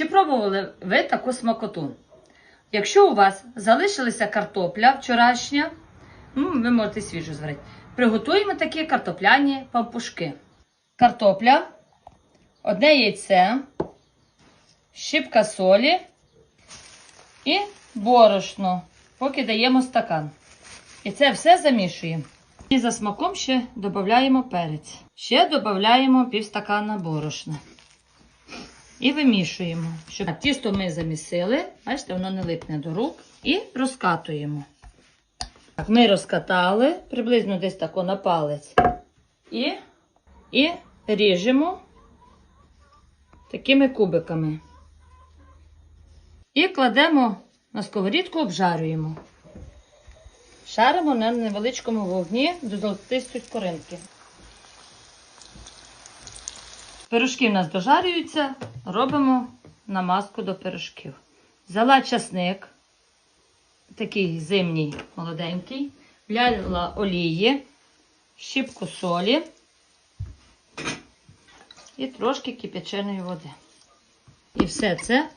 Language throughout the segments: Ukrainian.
Чи пробували ви таку смакоту? Якщо у вас залишилася картопля вчорашня, ну, ви можете свіжу зварити. Приготуємо такі картопляні пампушки. Картопля, одне яйце, щипка солі і борошно, поки даємо стакан. І це все замішуємо. І за смаком ще додаємо перець. Ще додаємо півстакана борошна. І вимішуємо. Щоб тісто ми замісили, бачите, воно не липне до рук. І розкатуємо. Так, ми розкатали приблизно десь тако на палець. І, і ріжемо такими кубиками. І кладемо на сковорідку, обжарюємо. Шаримо на невеличкому вогні до золотистої коринки. Пирожки в нас дожарюються, робимо намазку до пирожків. Взяла часник, такий зимній, молоденький, вляла олії, щіпку солі і трошки кип'яченої води. І все це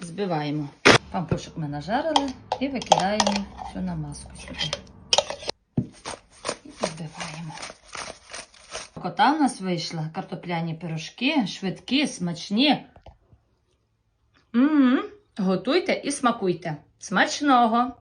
збиваємо. Пампушок ми нажарили і викидаємо цю намазку сюди. І збиваємо. Кота в нас вийшла картопляні пирожки, швидкі, смачні. м Готуйте і смакуйте. Смачного!